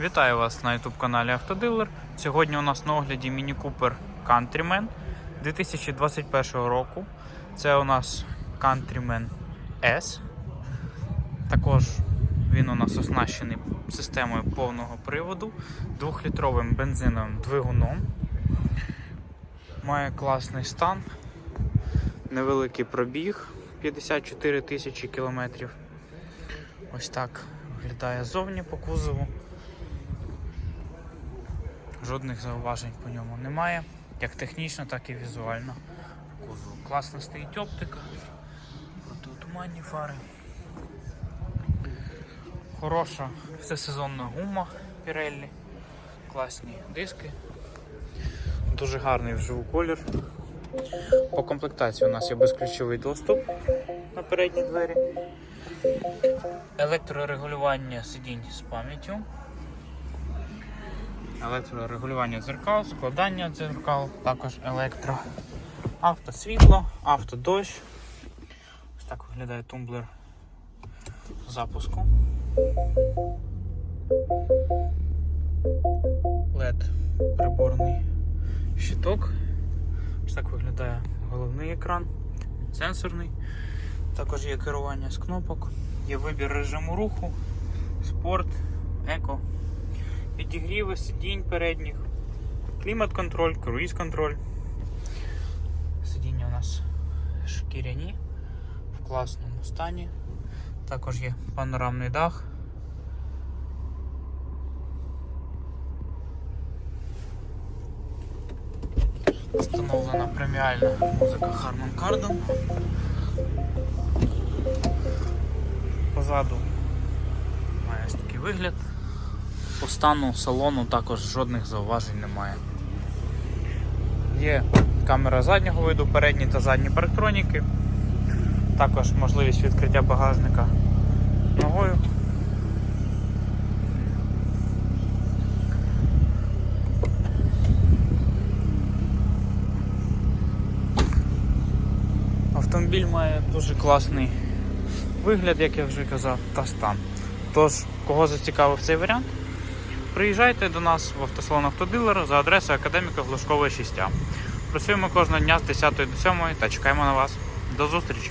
Вітаю вас на YouTube каналі Автодилер. Сьогодні у нас на огляді Міні Cooper Countryman 2021 року. Це у нас Countryman S. Також він у нас оснащений системою повного приводу, 2-літровим бензиновим двигуном. Має класний стан, невеликий пробіг 54 тисячі кілометрів. Ось так виглядає зовні по кузову. Жодних зауважень по ньому немає, як технічно, так і візуально. По кузову. Класно стоїть оптика, протитуманні фари. Хороша всесезонна гума Pirelli, класні диски. Дуже гарний вживу колір. По комплектації у нас є безключовий доступ на передні двері. Електрорегулювання сидінь з пам'яттю. Електрорегулювання дзеркал, складання дзеркал, також електро. Автосвітло, автодощ. Ось так виглядає тумблер запуску. LED приборний щиток. Ось так виглядає головний екран, сенсорний. Також є керування з кнопок, є вибір режиму руху, спорт, еко, підігріви сидінь передніх, клімат-контроль, круїз-контроль. Сидіння у нас шкіряні в класному стані. Також є панорамний дах. Встановлена преміальна музика Harman Kardon. Позаду має такий вигляд. По стану салону також жодних зауважень немає. Є камера заднього виду, передні та задні парктроніки. Також можливість відкриття багажника ногою. Автомобіль має дуже класний вигляд, як я вже казав, та стан. Тож, кого зацікавив цей варіант, приїжджайте до нас в автосалон Автодилер за адресою Академіка Глушкова 6А. Працюємо кожного дня з 10 до 7 та чекаємо на вас. До зустрічі!